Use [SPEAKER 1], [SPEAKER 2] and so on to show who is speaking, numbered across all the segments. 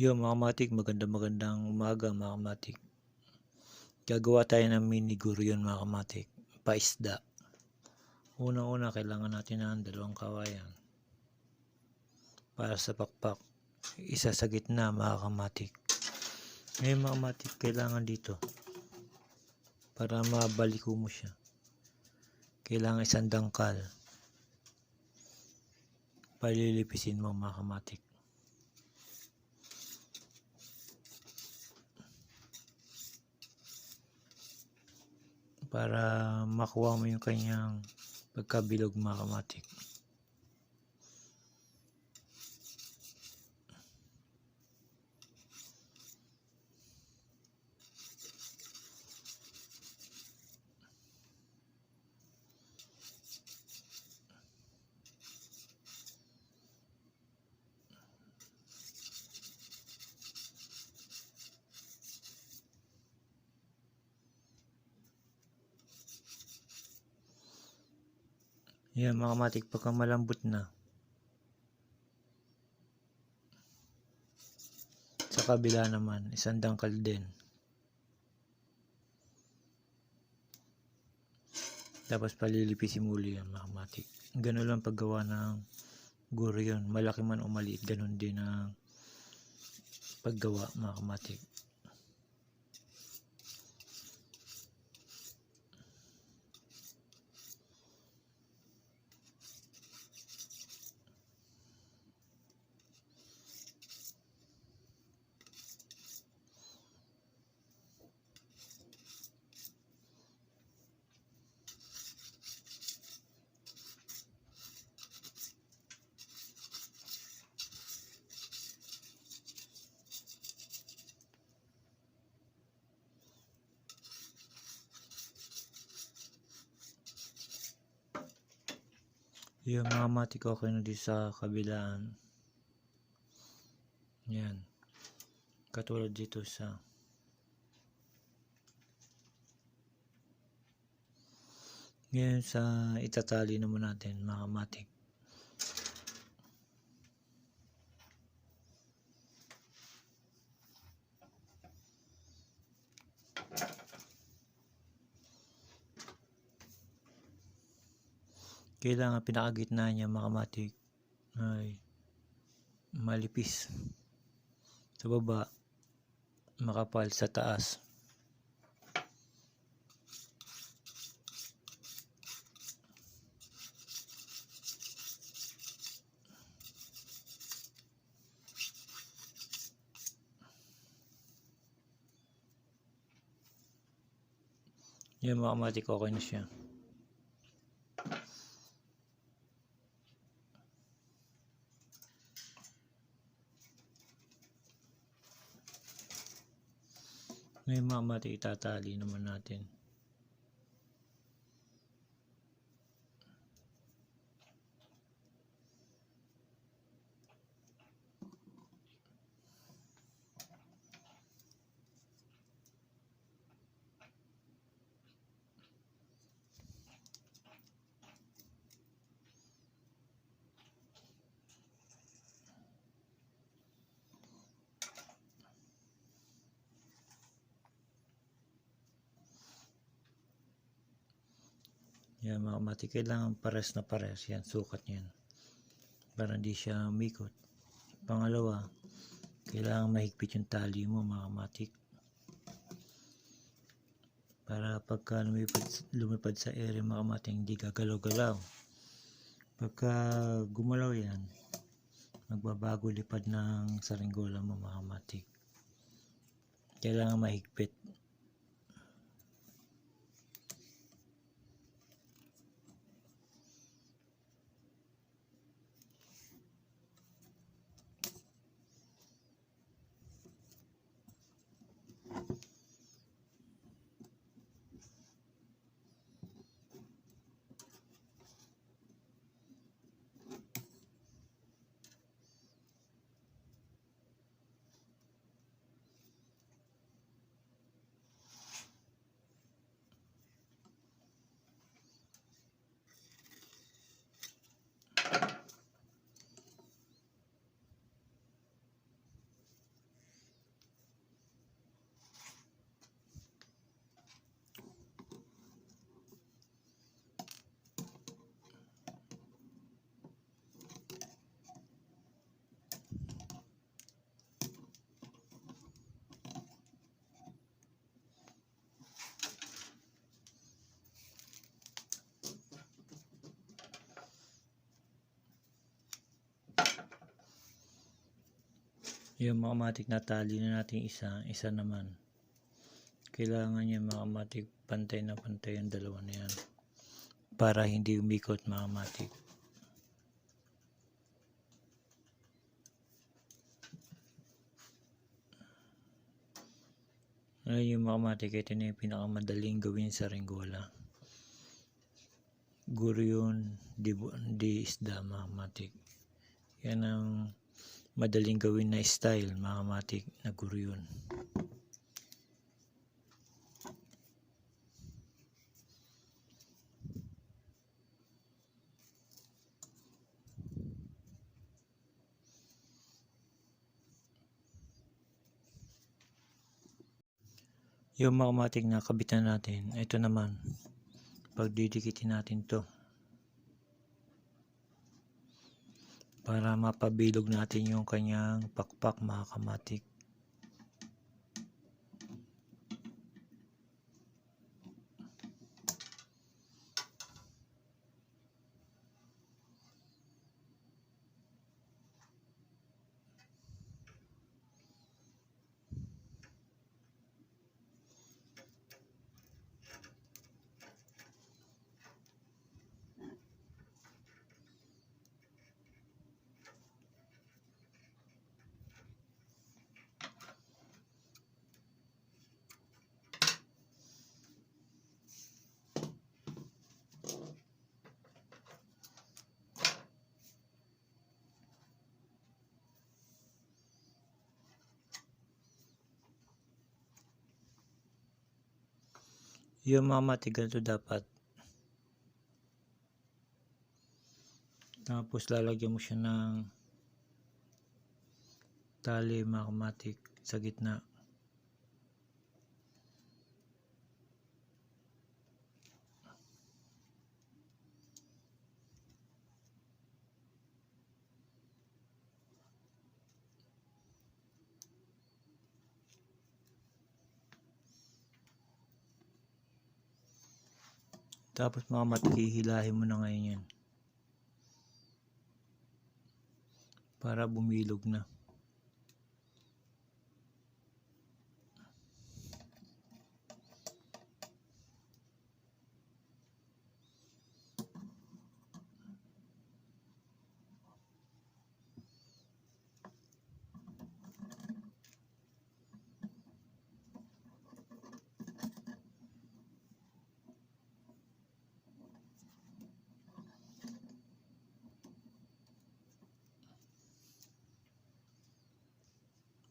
[SPEAKER 1] Yo mga matik, maganda magandang umaga mga matik. Gagawa tayo ng mini guryon mga kamatik. Paisda. Unang-una, kailangan natin ng dalawang kawayan. Para sa pakpak. Isa sa gitna mga kamatik. Ngayon mga kamatik, kailangan dito. Para mabaliko mo siya. Kailangan isang dangkal. Palilipisin mo mga kamatik. Para makuha mo yung kanyang pagkabilog mga kamatik. Yan mga kamatik pagka malambot na. Sa kabila naman, isang dangkal din. Tapos palilipisin muli yan mga kamatik. Ganun lang paggawa ng guro. Malaki man o maliit, ganun din ang paggawa mga kamatik. Yung mga matik okay na dito sa kabilaan. Yan. Katulad dito sa Ngayon sa itatali naman natin mga matik. Kailangan pinakagitna niya mga matik ay malipis. Sa baba, makapal sa taas. Yan mga kamatik, okay na siya. Ngayon mga kamatik, itatali naman natin. Yan mga kamati, kailangan pares na pares. Yan, sukat yan. Para hindi siya mikot. Pangalawa, kailangan mahigpit yung tali mo mga. Para pagka lumipad, lumipad sa ere mga hindi gagalaw-galaw. Pagka gumalaw yan, magbabago lipad ng saringgola mo mga kamatik. Kailangan mahigpit. Yung mga matik na tali na natin isa, isa naman. Kailangan niya mga matik pantay na pantay ang dalawa na yan. Para hindi umikot mga matik. Ngayon yung mga matik, ito na yung pinakamadaling gawin sa ringgola. Guro yun, di, di isda mga matik. Yan ang madaling gawin na style mga matik na guro yun. Yung mga matik na kabitan natin, ito naman, pagdidikitin natin to para mapabilog natin yung kanyang pakpak mga kamatik. Yung mga matik ganito dapat. Tapos lalagyan mo siya ng tali mga kamatik sa gitna. Tapos mga matik, hihilahin mo na ngayon yan. Para bumilog na.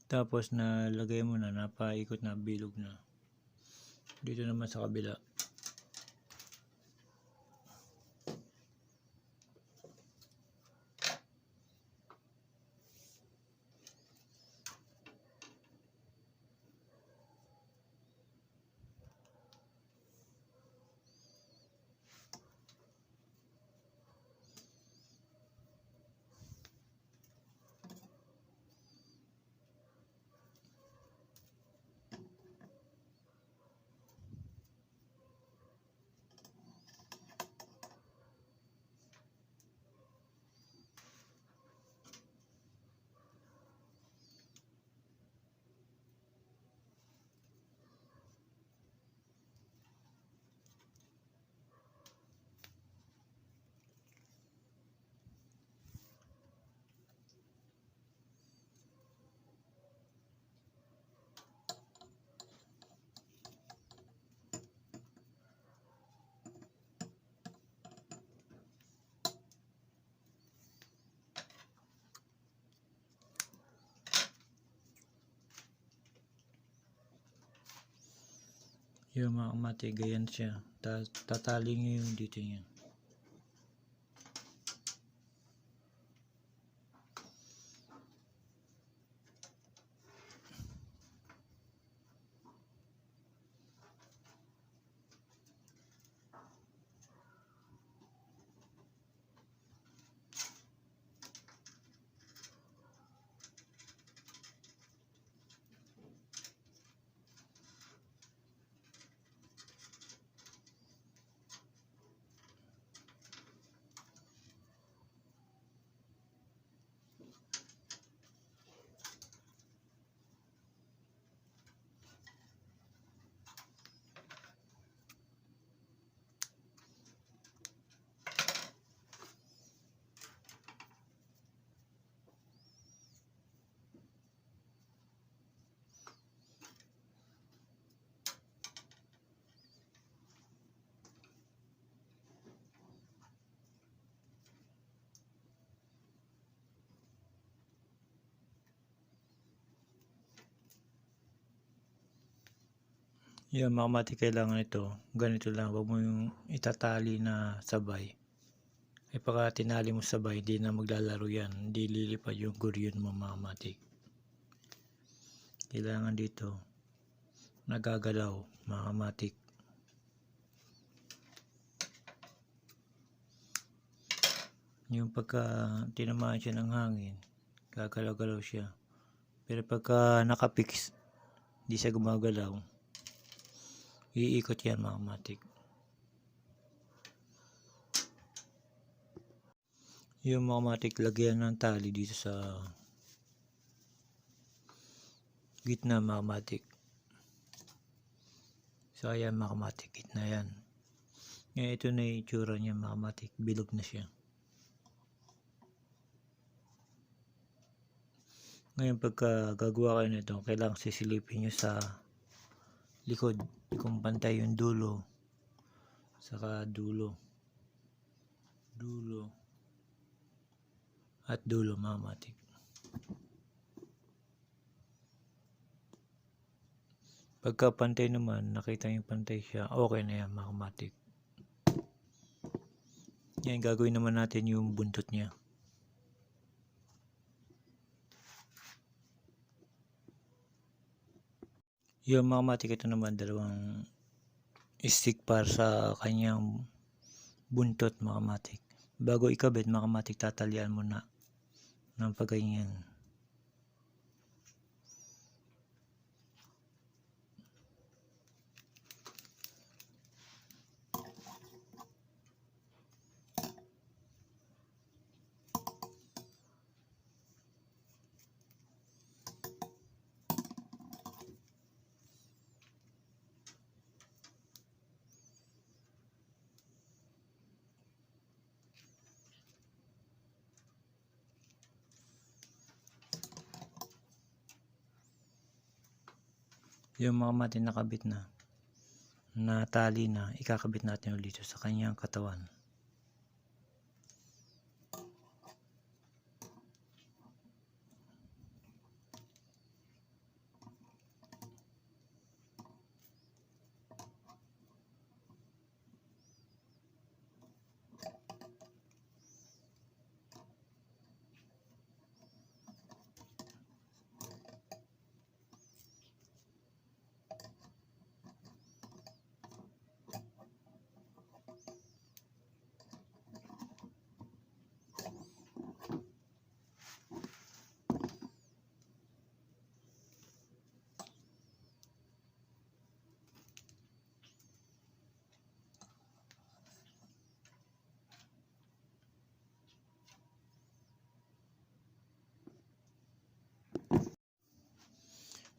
[SPEAKER 1] Tapos nalagay mo na, napaikot na, bilog na. Dito naman sa kabila. Yung mga ganyan siya. Ta- tatali yung dito niya. Yung mga mati kailangan ito, ganito lang, wag mo yung itatali na sabay. Ay pagka tinali mo sabay, hindi na maglalaro yan. Hindi lilipad yung guryon mo mga mati. Kailangan dito, nagagalaw mga matik. Yung pagka tinamaan siya ng hangin, gagalaw-galaw siya. Pero pagka nakapix, di siya gumagalaw, iikot yan mga matik. Yung mga matik, lagyan ng tali dito sa gitna mga matik. So ayan mga matik, gitna yan. Ngayon ito na yung itsura niya mga matik, bilog na siya. Ngayon pagka gagawa kayo nito, kailangan sisilipin nyo sa likod kung pantay yung dulo saka dulo dulo at dulo mga matik. Pagka pantay naman, nakita yung pantay siya, okay na yan mga matik. Yan, gagawin naman natin yung buntot niya. Yung mga matik ito naman dalawang stick para sa kanyang buntot mga matik. Bago ikabit mga matik tatalian mo na ng pagganyan. Yung mga matik nakabit na na tali na ikakabit natin ulit sa kanyang katawan.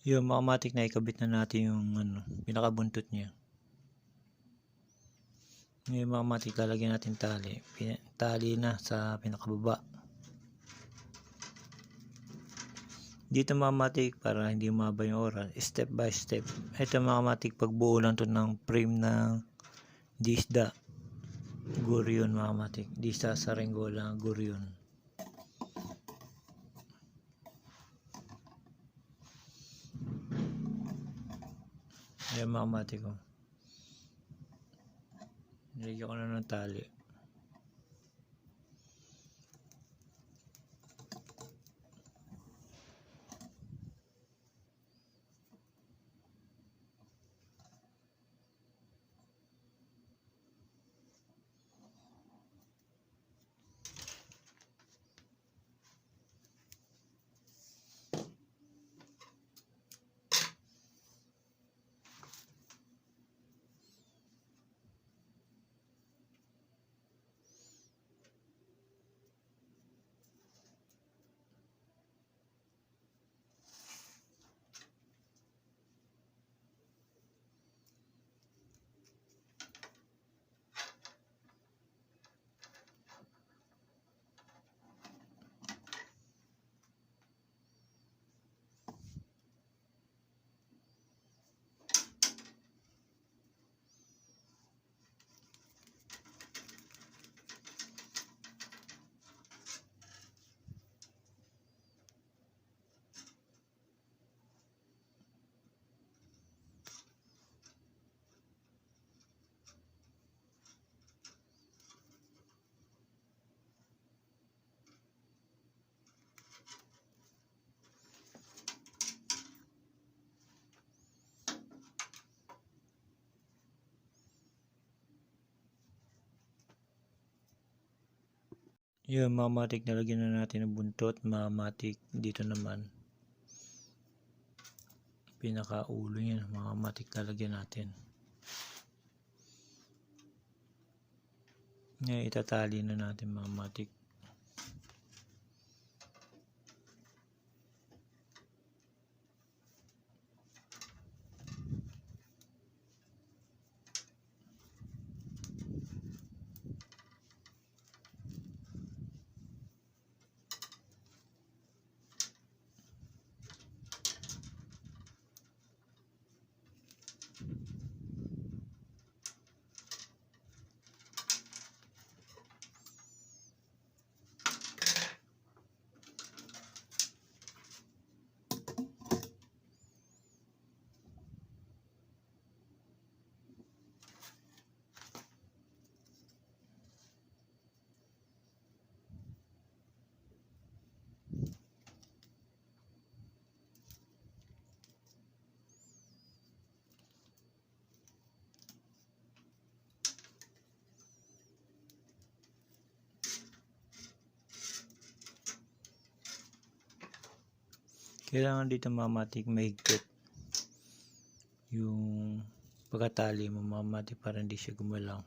[SPEAKER 1] Yung matik na ikabit na natin yung ano, pinakabuntot niya. Yung matik lalagyan natin tali. Tali na sa pinakababa. Dito mga matik para hindi umaba yung oras. Step by step. Ito mga matik pagbuo lang to ng frame ng disda. Guryon mga matik. Disda sa ringgola guryon. Ayan mga ko. Nilagyan ko na ng tali. Yun, mga matik, nalagyan na natin ng buntot, mga matik. Dito naman, pinakaulo yan, mga matik lalagyan natin. Ngayon, itatali na natin, mga Kailangan dito mamatik mahigpit yung pagkatali mo mamatik para hindi siya gumalaw.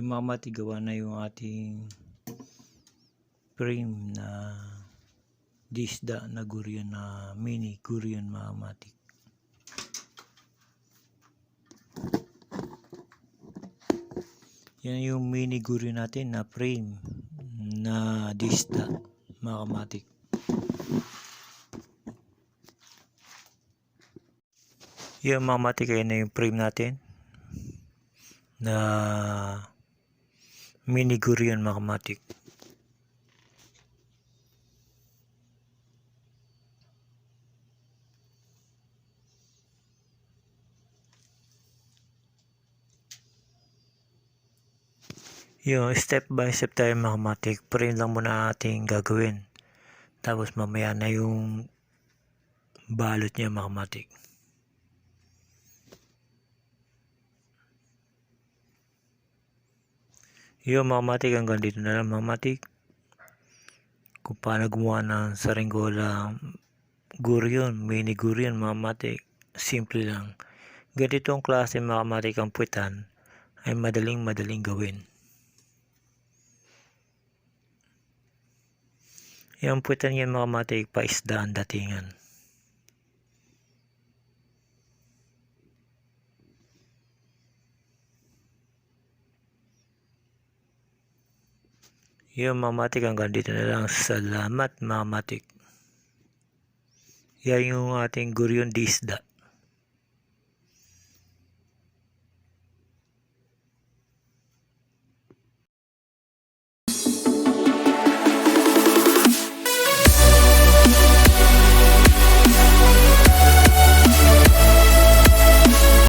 [SPEAKER 1] Mamatik gawa na yung ating frame na disda na gurion na mini gurion mamatik. Yan yung mini gurion natin na frame na disda mga kamatik. Yung mga matik na yung frame natin na mini gurion mga kamatik. Yung step by step tayo mga kamatik. Frame lang muna ating gagawin. Tapos mamaya na yung balot niya mga. Yung mga matik hanggang dito na lang mga matik. Kung paano gumawa ng saringgola gurion, mini gurion mga matik. Simple lang. Ganitong klase mga matik ang puwitan ay madaling madaling gawin. Yung puwitan yan mga matik pa isda ang datingan. Yung mga matik hanggang dito na lang. Salamat mga matik. Yan yung ating gurion disda.